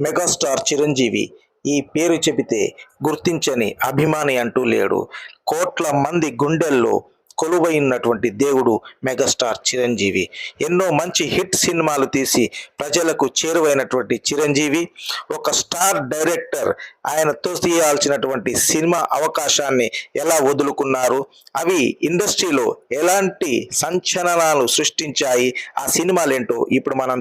Megastar Chiranjeevi ఈ పేరు చెబితే గుర్తించని అభిమాని అంటూ లేడు. కోట్ల మంది గుండెల్లో కొలువైనటువంటి దేవుడు మెగాస్టార్ చిరంజీవి. ఎన్నో మంచి హిట్ సినిమాలు తీసి ప్రజలకు చేరువైనటువంటి చిరంజీవి ఒక స్టార్ డైరెక్టర్. ఆయనతో తీయాల్సినటువంటి సినిమా అవకాశాన్ని ఎలా వదులుకున్నారు? అవి ఇండస్ట్రీలో ఎలాంటి సంచలనాలు సృష్టించాయి? ఆ సినిమాలేంటో ఇప్పుడు మనం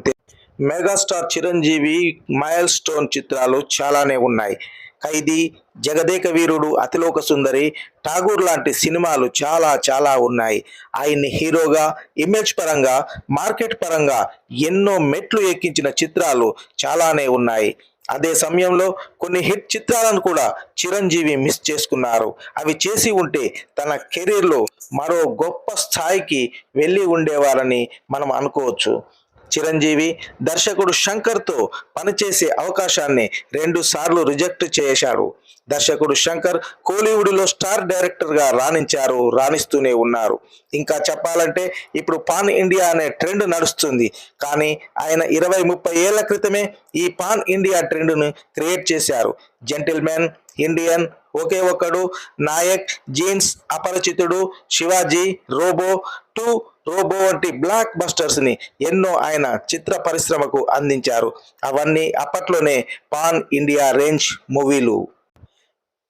మెగాస్టార్ చిరంజీవి మైల్ స్టోన్ చిత్రాలు చాలానే ఉన్నాయి. ఖైదీ జగదేక వీరుడు అతిలోక సుందరి ఠాగూర్ లాంటి సినిమాలు చాలా చాలా ఉన్నాయి. ఆయన్ని హీరోగా ఇమేజ్ పరంగా మార్కెట్ పరంగా ఎన్నో మెట్లు ఎక్కించిన చిత్రాలు చాలానే ఉన్నాయి. అదే సమయంలో కొన్ని హిట్ చిత్రాలను కూడా చిరంజీవి మిస్ చేసుకున్నారు. అవి చేసి ఉంటే తన కెరీర్లో మరో గొప్ప స్థాయికి వెళ్ళి ఉండేవారని మనం అనుకోవచ్చు. చిరంజీవి దర్శకుడు శంకర్తో పనిచేసే అవకాశాన్ని రెండు సార్లు రిజెక్ట్ చేశాడు. దర్శకుడు శంకర్ కోలీవుడ్లో స్టార్ డైరెక్టర్గా రాణించారు రాణిస్తూనే ఉన్నారు. ఇంకా చెప్పాలంటే ఇప్పుడు పాన్ ఇండియా అనే ట్రెండ్ నడుస్తుంది. కానీ ఆయన ఇరవై ముప్పై ఏళ్ళ క్రితమే ఈ పాన్ ఇండియా ట్రెండ్ను క్రియేట్ చేశారు. Gentleman Indian Oke Okkadu Nayak Jeans Aparichitudu Sivaji Robo two Robo వంటి బ్లాక్ బస్టర్స్ని ఎన్నో ఆయన చిత్ర పరిశ్రమకు అందించారు. అవన్నీ అప్పట్లోనే పాన్ ఇండియా రేంజ్ మూవీలు.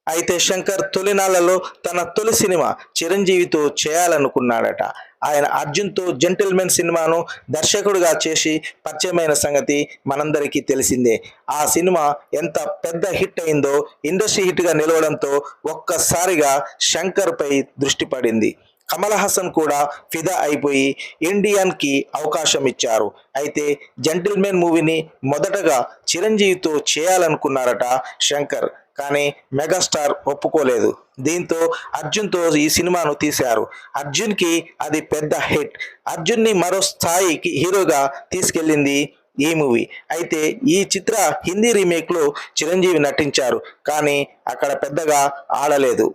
అయితే శంకర్ తొలినాళ్ళలో తన తొలి సినిమా చిరంజీవితో చేయాలనుకున్నాడట. ఆయన అర్జున్తో జెంటిల్మెన్ సినిమాను దర్శకుడిగా చేసి పరిచయమైన సంగతి మనందరికీ తెలిసిందే. ఆ సినిమా ఎంత పెద్ద హిట్ అయిందో ఇండస్ట్రీ హిట్గా నిలవడంతో ఒక్కసారిగా శంకర్పై దృష్టి పడింది. కమల్ హాసన్ కూడా ఫిదా అయిపోయి ఇండియన్కి అవకాశం ఇచ్చారు. అయితే జెంటిల్మెన్ మూవీని మొదటగా చిరంజీవితో చేయాలనుకున్నారట శంకర్. కానీ మెగాస్టార్ ఒప్పుకోలేదు. దీంతో అర్జున్తో ఈ సినిమాను తీశారు. అర్జున్కి అది పెద్ద హిట్. అర్జున్ని మరో స్థాయికి హీరోగా తీసుకెళ్ళింది ఈ మూవీ. అయితే ఈ చిత్ర హిందీ రీమేక్లో చిరంజీవి నటించారు కానీ అక్కడ పెద్దగా ఆడలేదు.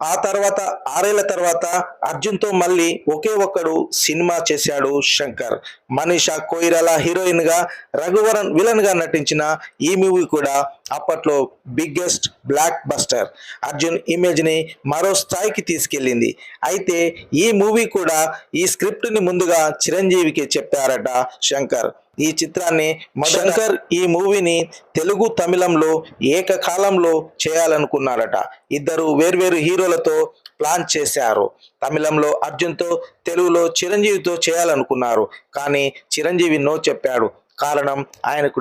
ఆ తర్వాత ఆరేళ్ళ తర్వాత అర్జున్తో మళ్ళీ ఒకే ఒక్కడు సినిమా చేశాడు శంకర్. మనీషా కోయిరాల హీరోయిన్గా రఘువరన్ విలన్గా నటించిన ఈ మూవీ కూడా అప్పట్లో బిగ్గెస్ట్ బ్లాక్ బస్టర్ అర్జున్ ఇమేజ్ని మరో స్థాయికి తీసుకెళ్ళింది. అయితే ఈ మూవీ కూడా ఈ స్క్రిప్ట్ని ముందుగా చిరంజీవికి చెప్పారట శంకర్. ఈ చిత్రాన్ని మొదట శంకర్ ఈ మూవీని తెలుగు తమిళంలో ఏకకాలంలో చేయాలనుకున్నారట. ఇద్దరు వేర్వేరు హీరోలతో ప్లాన్ చేశారు. తమిళంలో అర్జున్తో తెలుగులో చిరంజీవితో చేయాలనుకున్నారు. కానీ చిరంజీవి నో చెప్పాడు. కారణం ఆయనకు